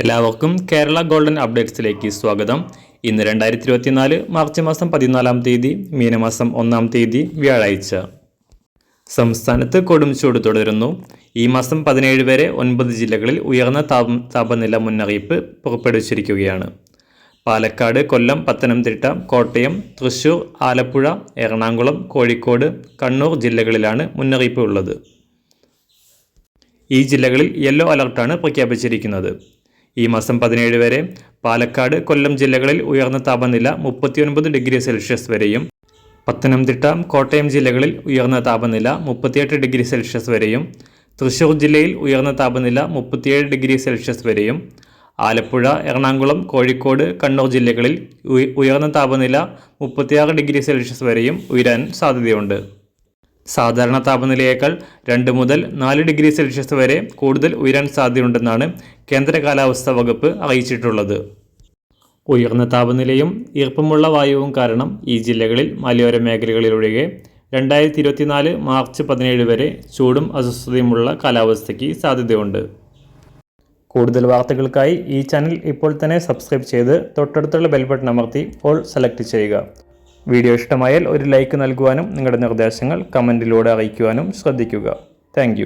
എല്ലാവർക്കും കേരള ഗോൾഡൻ അപ്ഡേറ്റ്സിലേക്ക് സ്വാഗതം. ഇന്ന് രണ്ടായിരത്തി ഇരുപത്തിനാല് മാർച്ച് മാസം പതിനാലാം തീയതി മീനമാസം ഒന്നാം തീയതി വ്യാഴാഴ്ച. സംസ്ഥാനത്ത് കൊടും ചൂട് തുടരുന്നു. ഈ മാസം പതിനേഴ് വരെ ഒൻപത് ജില്ലകളിൽ ഉയർന്ന താപ താപനില മുന്നറിയിപ്പ് പുറപ്പെടുവിച്ചിരിക്കുകയാണ്. പാലക്കാട് കൊല്ലം പത്തനംതിട്ട കോട്ടയം തൃശൂർ ആലപ്പുഴ എറണാകുളം കോഴിക്കോട് കണ്ണൂർ ജില്ലകളിലാണ് മുന്നറിയിപ്പ് ഉള്ളത്. ഈ ജില്ലകളിൽ യെല്ലോ അലർട്ടാണ് പ്രഖ്യാപിച്ചിരിക്കുന്നത്. ഈ മാസം പതിനേഴ് വരെ പാലക്കാട് കൊല്ലം ജില്ലകളിൽ ഉയർന്ന താപനില മുപ്പത്തിയൊൻപത് ഡിഗ്രി സെൽഷ്യസ് വരെയും പത്തനംതിട്ട കോട്ടയം ജില്ലകളിൽ ഉയർന്ന താപനില മുപ്പത്തിയെട്ട് ഡിഗ്രി സെൽഷ്യസ് വരെയും തൃശ്ശൂർ ജില്ലയിൽ ഉയർന്ന താപനില മുപ്പത്തിയേഴ് ഡിഗ്രി സെൽഷ്യസ് വരെയും ആലപ്പുഴ എറണാകുളം കോഴിക്കോട് കണ്ണൂർ ജില്ലകളിൽ ഉയർന്ന താപനില മുപ്പത്തിയാറ് ഡിഗ്രി സെൽഷ്യസ് വരെയും ഉയരാൻ സാധ്യതയുണ്ട്. സാധാരണ താപനിലയേക്കാൾ രണ്ട് മുതൽ നാല് ഡിഗ്രി സെൽഷ്യസ് വരെ കൂടുതൽ ഉയരാൻ സാധ്യതയുണ്ടെന്നാണ് കേന്ദ്ര കാലാവസ്ഥാ വകുപ്പ് അറിയിച്ചിട്ടുള്ളത്. ഉയർന്ന താപനിലയും ഈർപ്പമുള്ള വായുവും കാരണം ഈ ജില്ലകളിൽ മലയോര മേഖലകളിലൊഴികെ രണ്ടായിരത്തി ഇരുപത്തിനാല് മാർച്ച് പതിനേഴ് വരെ ചൂടും അസ്വസ്ഥതയുമുള്ള കാലാവസ്ഥയ്ക്ക് സാധ്യതയുണ്ട്. കൂടുതൽ വാർത്തകൾക്കായി ഈ ചാനൽ ഇപ്പോൾ തന്നെ സബ്സ്ക്രൈബ് ചെയ്ത് തൊട്ടടുത്തുള്ള ബെൽ ബട്ടൺ അമർത്തി ഓൾ സെലക്ട് ചെയ്യുക. വീഡിയോ ഇഷ്ടമായാൽ ഒരു ലൈക്ക് നൽകുവാനും നിങ്ങളുടെ നിർദ്ദേശങ്ങൾ കമന്റിലൂടെ അറിയിക്കുവാനും ശ്രദ്ധിക്കുക. താങ്ക്